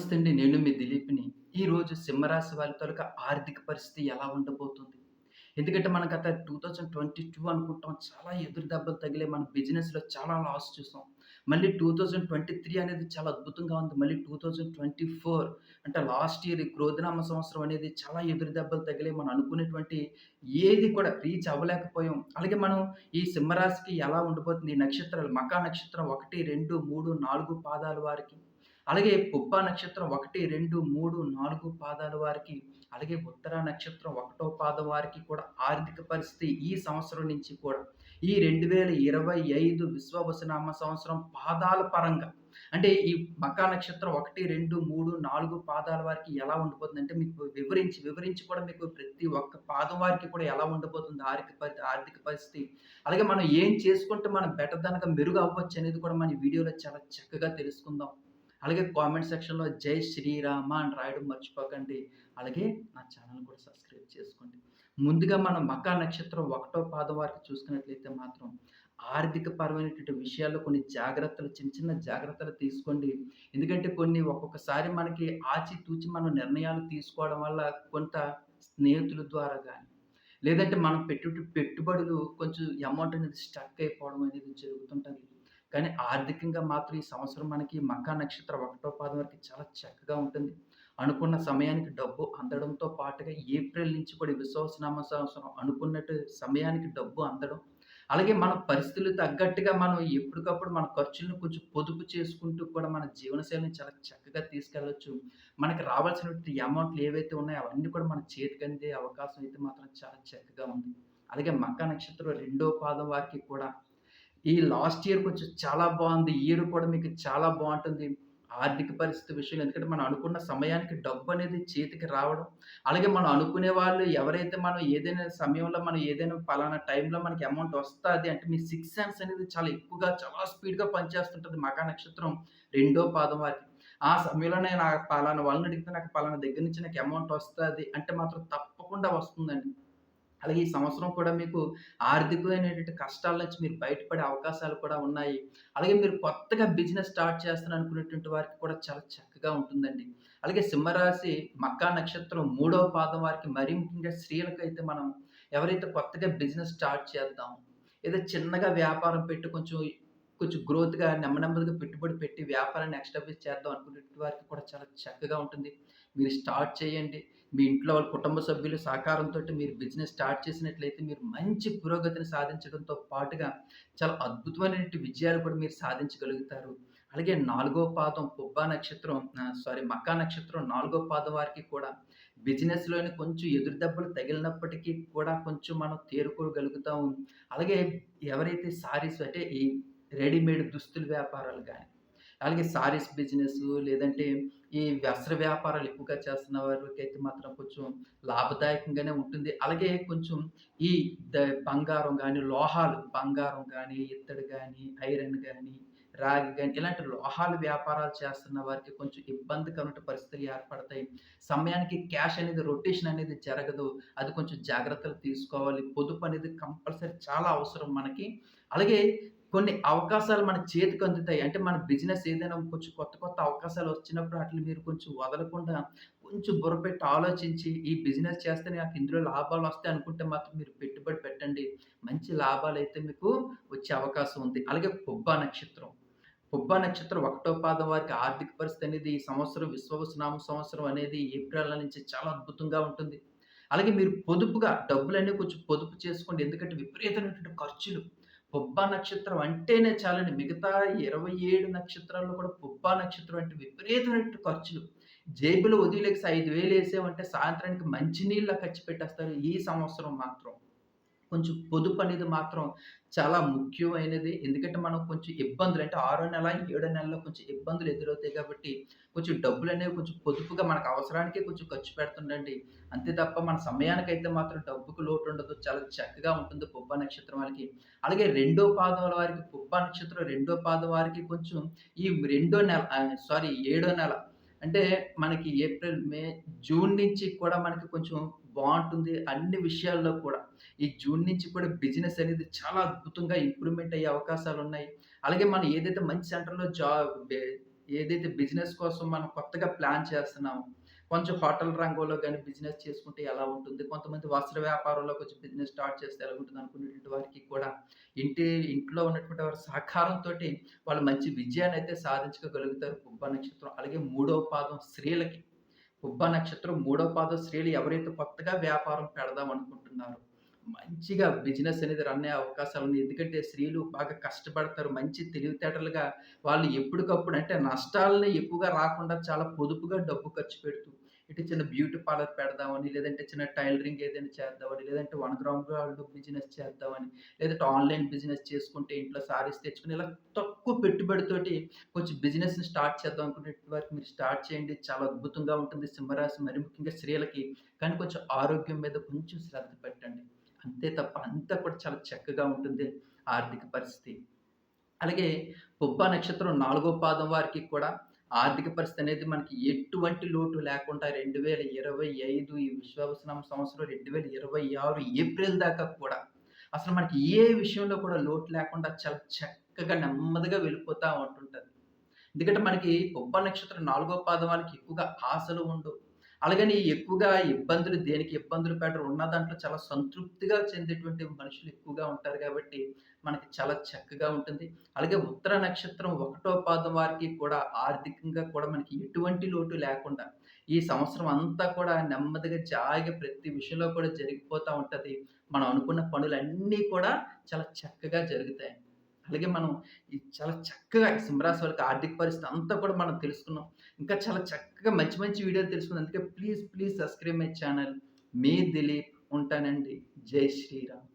నమస్తే అండి. నేను మీ దిలీప్‌ని. ఈరోజు సింహరాశి వారి తాలూకా ఆర్థిక పరిస్థితి ఎలా ఉండబోతుంది? ఎందుకంటే మనం గత 2022 అనుకుంటాం చాలా ఎదురు దెబ్బలు తగిలే మన బిజినెస్‌లో చాలా లాస్ చూసాం. మళ్ళీ 2023 అనేది చాలా అద్భుతంగా ఉంది. మళ్ళీ 2024 అంటే లాస్ట్ ఇయర్ క్రోధనామ సంవత్సరం అనేది చాలా ఎదురు దెబ్బలు తగిలే మనం అనుకునేటువంటి ఏది కూడా రీచ్ అవ్వలేకపోయాం. అలాగే మనం ఈ సింహరాశికి ఎలా ఉండబోతుంది? ఈ నక్షత్రాలు మకా నక్షత్రం 1, 2, 3, 4 పాదాల వారికి అలాగే పుబ్బ నక్షత్రం 1, 2, 3, 4 పాదాల వారికి, అలాగే ఉత్తర నక్షత్రం ఒకటో పాదం వారికి కూడా ఆర్థిక పరిస్థితి ఈ సంవత్సరం నుంచి కూడా ఈ రెండు వేల ఇరవై ఐదు విశ్వవసనామ సంవత్సరం పాదాల పరంగా అంటే ఈ మకా నక్షత్రం 1, 2, 3, 4 పాదాల వారికి ఎలా ఉండిపోతుందంటే మీకు వివరించి, వివరించి కూడా మీకు ప్రతి ఒక్క పాదం వారికి కూడా ఎలా ఉండిపోతుంది ఆర్థిక పరి ఆర్థిక పరిస్థితి. అలాగే మనం ఏం చేసుకుంటే మనం బెటర్‌దనగా మెరుగు అవ్వచ్చు అనేది కూడా మన వీడియోలో చాలా చక్కగా తెలుసుకుందాం. అలాగే కామెంట్ సెక్షన్‌లో జై శ్రీరామ అని రాయడం మర్చిపోకండి. అలాగే నా ఛానల్ కూడా సబ్స్క్రైబ్ చేసుకోండి. ముందుగా మనం మకా నక్షత్రం ఒకటో పాదం వారికి చూసుకున్నట్లయితే మాత్రం ఆర్థిక పరమైనటువంటి విషయాల్లో కొన్ని జాగ్రత్తలు చిన్న చిన్న జాగ్రత్తలు తీసుకోండి. ఎందుకంటే కొన్ని ఒక్కొక్కసారి మనకి ఆచితూచి మనం నిర్ణయాలు తీసుకోవడం వల్ల కొంత స్నేహితుల ద్వారా కానీ లేదంటే మనం పెట్టు పెట్టుబడులు కొంచెం అమౌంట్ అనేది స్టక్ అయిపోవడం అనేది జరుగుతుంటుంది కానీ ఆర్థికంగా మాత్రం ఈ సంవత్సరం మనకి మకా నక్షత్రం ఒకటో పాదం వరకు చాలా చక్కగా ఉంటుంది. అనుకున్న సమయానికి డబ్బు అందడంతో పాటుగా ఏప్రిల్ నుంచి కూడా విశ్వాసనామ సంవత్సరం అనుకున్నట్టు సమయానికి డబ్బు అందడం. అలాగే మన పరిస్థితులు తగ్గట్టుగా మనం ఎప్పటికప్పుడు మన ఖర్చులను కొంచెం పొదుపు చేసుకుంటూ కూడా మన జీవనశైలిని చాలా చక్కగా తీసుకెళ్ళొచ్చు. మనకి రావాల్సినటువంటి అమౌంట్‌లు ఏవైతే ఉన్నాయో అవన్నీ కూడా మన చేతికి అందే అవకాశం అయితే మాత్రం చాలా చక్కగా ఉంది. అలాగే మక్క నక్షత్రం రెండో పాదం వారికి కూడా ఈ లాస్ట్ ఇయర్ కొంచెం చాలా బాగుంది ఈ ఇయర్ కూడా మీకు చాలా బాగుంటుంది ఆర్థిక పరిస్థితి విషయంలో ఎందుకంటే మనం అనుకున్న సమయానికి డబ్బు అనేది చేతికి రావడం. అలాగే మనం అనుకునే వాళ్ళు ఎవరైతే మనం ఏదైనా సమయంలో మనం ఏదైనా పలానా టైంలో మనకి అమౌంట్ వస్తుంది అంటే మీ సిక్స్ సెన్స్ అనేది చాలా ఎక్కువగా చాలా స్పీడ్‌గా పనిచేస్తుంటుంది మకా నక్షత్రం రెండో పాదం వారికి. ఆ సమయంలో నేను పలానా వాళ్ళని అడిగితే నాకు పలానా దగ్గర నుంచి నాకు అమౌంట్ వస్తుంది అంటే మాత్రం తప్పకుండా వస్తుందండి. అలాగే ఈ సంవత్సరం కూడా మీకు ఆర్థికమైనటువంటి కష్టాల నుంచి మీరు బయటపడే అవకాశాలు కూడా ఉన్నాయి. అలాగే మీరు కొత్తగా బిజినెస్ స్టార్ట్ చేస్తాను అనుకునేటువంటి వారికి కూడా చాలా చక్కగా ఉంటుందండి. అలాగే సింహరాశి మక్కా నక్షత్రం మూడవ పాదం వారికి మరీ ముఖ్యంగా అయితే మనం ఎవరైతే కొత్తగా బిజినెస్ స్టార్ట్ చేద్దాం, ఏదో చిన్నగా వ్యాపారం పెట్టి కొంచెం కొంచెం గ్రోత్‌గా నెమ్మ నెమ్మదిగా పెట్టుబడి పెట్టి వ్యాపారాన్ని ఎక్స్టాబ్లిష్ చేద్దాం అనుకునేటువంటి వారికి కూడా చాలా చక్కగా ఉంటుంది. మీరు స్టార్ట్ చేయండి. మీ ఇంట్లో వాళ్ళ కుటుంబ సభ్యులు సహకారంతో మీరు బిజినెస్ స్టార్ట్ చేసినట్లయితే మీరు మంచి పురోగతిని సాధించడంతో పాటుగా చాలా అద్భుతమైనటువంటి విజయాలు కూడా మీరు సాధించగలుగుతారు. అలాగే నాలుగో పాదం పుబ్బా నక్షత్రం సారీ మక్కా నక్షత్రం నాలుగో పాదం వారికి కూడా బిజినెస్‌లోని కొంచెం ఎదురు దెబ్బలు తగిలినప్పటికీ కూడా కొంచెం మనం తేరుకోగలుగుతాం. అలాగే ఎవరైతే సారీస్ అంటే ఈ రెడీమేడ్ దుస్తుల వ్యాపారాలు కానీ అలాగే సారీస్ బిజినెస్ లేదంటే ఈ వస్త్ర వ్యాపారాలు ఎక్కువగా చేస్తున్న వారికి అయితే మాత్రం కొంచెం లాభదాయకంగానే ఉంటుంది. అలాగే కొంచెం ఈ ద బంగారం కానీ లోహాలు బంగారం కానీ ఇత్తడి కానీ ఐరన్ కానీ రాగి కానీ ఇలాంటి లోహాల వ్యాపారాలు చేస్తున్న వారికి కొంచెం ఇబ్బందికరమైన పరిస్థితులు ఏర్పడతాయి. సమయానికి క్యాష్ అనేది రొటేషన్ అనేది జరగదు. అది కొంచెం జాగ్రత్తలు తీసుకోవాలి. పొదుపు అనేది కంపల్సరీ చాలా అవసరం మనకి. అలాగే కొన్ని అవకాశాలు మన చేతికి అందుతాయి. అంటే మన బిజినెస్ ఏదైనా కొంచెం కొత్త కొత్త అవకాశాలు వచ్చినప్పుడు వాటిని మీరు కొంచెం వదలకుండా కొంచెం బుర్రపెట్టి ఆలోచించి ఈ బిజినెస్ చేస్తే నాకు ఇందులో లాభాలు వస్తాయి అనుకుంటే మాత్రం మీరు పెట్టుబడి పెట్టండి. మంచి లాభాలు అయితే మీకు వచ్చే అవకాశం ఉంది. అలాగే పుబ్బా నక్షత్రం. పుబ్బా నక్షత్రం ఒకటో పాదం వారికి ఆర్థిక పరిస్థితి అనేది ఈ సంవత్సరం విశ్వవసునామ సంవత్సరం అనేది ఏప్రిల్ నుంచి చాలా అద్భుతంగా ఉంటుంది. అలాగే మీరు పొదుపుగా డబ్బులన్నీ కొంచెం పొదుపు చేసుకోండి. ఎందుకంటే విపరీతమైనటువంటి ఖర్చులు. పుబ్బ నక్షత్రం అంటేనే చాలండి. మిగతా 27 నక్షత్రాల్లో కూడా పుబ్బ నక్షత్రం అంటే విపరీతమైన ఖర్చులు. జేబులో వదిలేసి 5000 ఏసామంటే సాయంత్రానికి మంచినీళ్ళ ఖర్చు పెట్టేస్తారు. ఈ సంవత్సరం మాత్రం కొంచెం పొదుపు అనేది మాత్రం చాలా ముఖ్యమైనది. ఎందుకంటే మనం కొంచెం ఇబ్బందులు అంటే ఆరో నెల, ఏడో నెలలో కొంచెం ఇబ్బందులు ఎదురవుతాయి కాబట్టి కొంచెం డబ్బులు అనేవి కొంచెం పొదుపుగా మనకు అవసరానికే కొంచెం ఖర్చు పెడుతుండండి. అంతే తప్ప మన సమయానికైతే మాత్రం డబ్బుకు లోటు ఉండదు చాలా చక్కగా ఉంటుంది పుబ్బ నక్షత్రం వాళ్ళకి. అలాగే రెండో పాదం వారికి పుబ్బ నక్షత్రం రెండో పాదం వారికి కొంచెం ఈ రెండో నెల సారీ ఏడో నెల అంటే మనకి ఏప్రిల్, మే, జూన్ నుంచి కూడా మనకి కొంచెం బాగుంటుంది అన్ని విషయాల్లో కూడా. ఈ జూన్ నుంచి కూడా బిజినెస్ అనేది చాలా అద్భుతంగా ఇంప్రూవ్‌మెంట్ అయ్యే అవకాశాలు ఉన్నాయి అలాగే మనం ఏదైతే మంచి సెంటర్‌లో జాబ్ ఏదైతే బిజినెస్ కోసం మనం కొత్తగా ప్లాన్ చేస్తున్నామో, కొంచెం హోటల్ రంగంలో కానీ బిజినెస్ చేసుకుంటే ఎలా ఉంటుంది? కొంతమంది వస్త్ర వ్యాపారంలో కొంచెం బిజినెస్ స్టార్ట్ చేస్తే ఎలా ఉంటుంది అనుకునేటువంటి వారికి కూడా ఇంటి ఇంట్లో ఉన్నటువంటి వారి సహకారంతోటి వాళ్ళు మంచి విజయాన్నయితే సాధించగలుగుతారు పుబ్బ నక్షత్రం. అలాగే మూడవ పాదం స్త్రీలకి పుబ్బ నక్షత్రం మూడో పాదం స్త్రీలు ఎవరైతే కొత్తగా వ్యాపారం పెడదాం అనుకుంటున్నారో, మంచిగా బిజినెస్ అనేది రన్ అయ్యే అవకాశాలున్నాయి. ఎందుకంటే స్త్రీలు బాగా కష్టపడతారు. మంచి తెలివితేటలుగా వాళ్ళు ఎప్పటికప్పుడు అంటే నష్టాలని ఎక్కువగా రాకుండా చాలా పొదుపుగా డబ్బు ఖర్చు పెడుతూ, ఇటు చిన్న బ్యూటీ పార్లర్ పెడదామని, లేదంటే చిన్న టైలరింగ్ ఏదైనా చేద్దామని, లేదంటే వన్ గ్రామ్ గోల్డ్ బిజినెస్ చేద్దామని, లేదంటే ఆన్‌లైన్ బిజినెస్ చేసుకుంటే ఇంట్లో సారీస్ తెచ్చుకుని ఇలా తక్కువ పెట్టుబడితోటి కొంచెం బిజినెస్‌ని స్టార్ట్ చేద్దాం అనుకునే వరకు మీరు స్టార్ట్ చేయండి. చాలా అద్భుతంగా ఉంటుంది. సింహరాశి మరి ముఖ్యంగా స్త్రీలకి. కానీ కొంచెం ఆరోగ్యం మీద కొంచెం శ్రద్ధ పెట్టండి. అంతే తప్ప అంతా కూడా చాలా చక్కగా ఉంటుంది ఆర్థిక పరిస్థితి. అలాగే పుబ్బ నక్షత్రం నాలుగో పాదం వారికి కూడా ఆర్థిక పరిస్థితి అనేది మనకి ఎటువంటి లోటు లేకుండా 2025 ఈ విశ్వావసనామ సంవత్సరం 2026 ఏప్రిల్ దాకా కూడా అసలు మనకి ఏ విషయంలో కూడా లోటు లేకుండా చాలా చక్కగా నెమ్మదిగా వెళ్ళిపోతూ ఉంటుంటుంది ఎందుకంటే మనకి పుబ్బ నక్షత్రం నాలుగో పాదవానికి ఎక్కువగా ఆశలు ఉండవు. అలాగని ఎక్కువగా ఇబ్బందులు దేనికి ఇబ్బందులు పెట్టరు. ఉన్న దాంట్లో చాలా సంతృప్తిగా చెందేటువంటి మనుషులు ఎక్కువగా ఉంటారు కాబట్టి, మనకి చాలా చక్కగా ఉంటుంది. అలాగే ఉత్తర నక్షత్రం ఒకటో పాదం వారికి కూడా ఆర్థికంగా కూడా మనకి ఎటువంటి లోటు లేకుండా, ఈ సంవత్సరం అంతా కూడా నెమ్మదిగా జాయిగా ప్రతి విషయంలో కూడా జరిగిపోతూ ఉంటుంది మనం అనుకున్న పనులన్నీ కూడా చాలా చక్కగా జరుగుతాయి. అలాగే మనం ఈ చాలా చక్కగా సింహరాశి వాళ్ళకి ఆర్థిక పరిస్థితి అంతా కూడా మనం తెలుసుకున్నాం. ఇంకా చాలా చక్కగా మంచి మంచి వీడియోలు తెలుసుకున్నాం అందుకే please, please subscribe my channel. మీ దిలీప్ ఉంటానండి. జై శ్రీరామ్.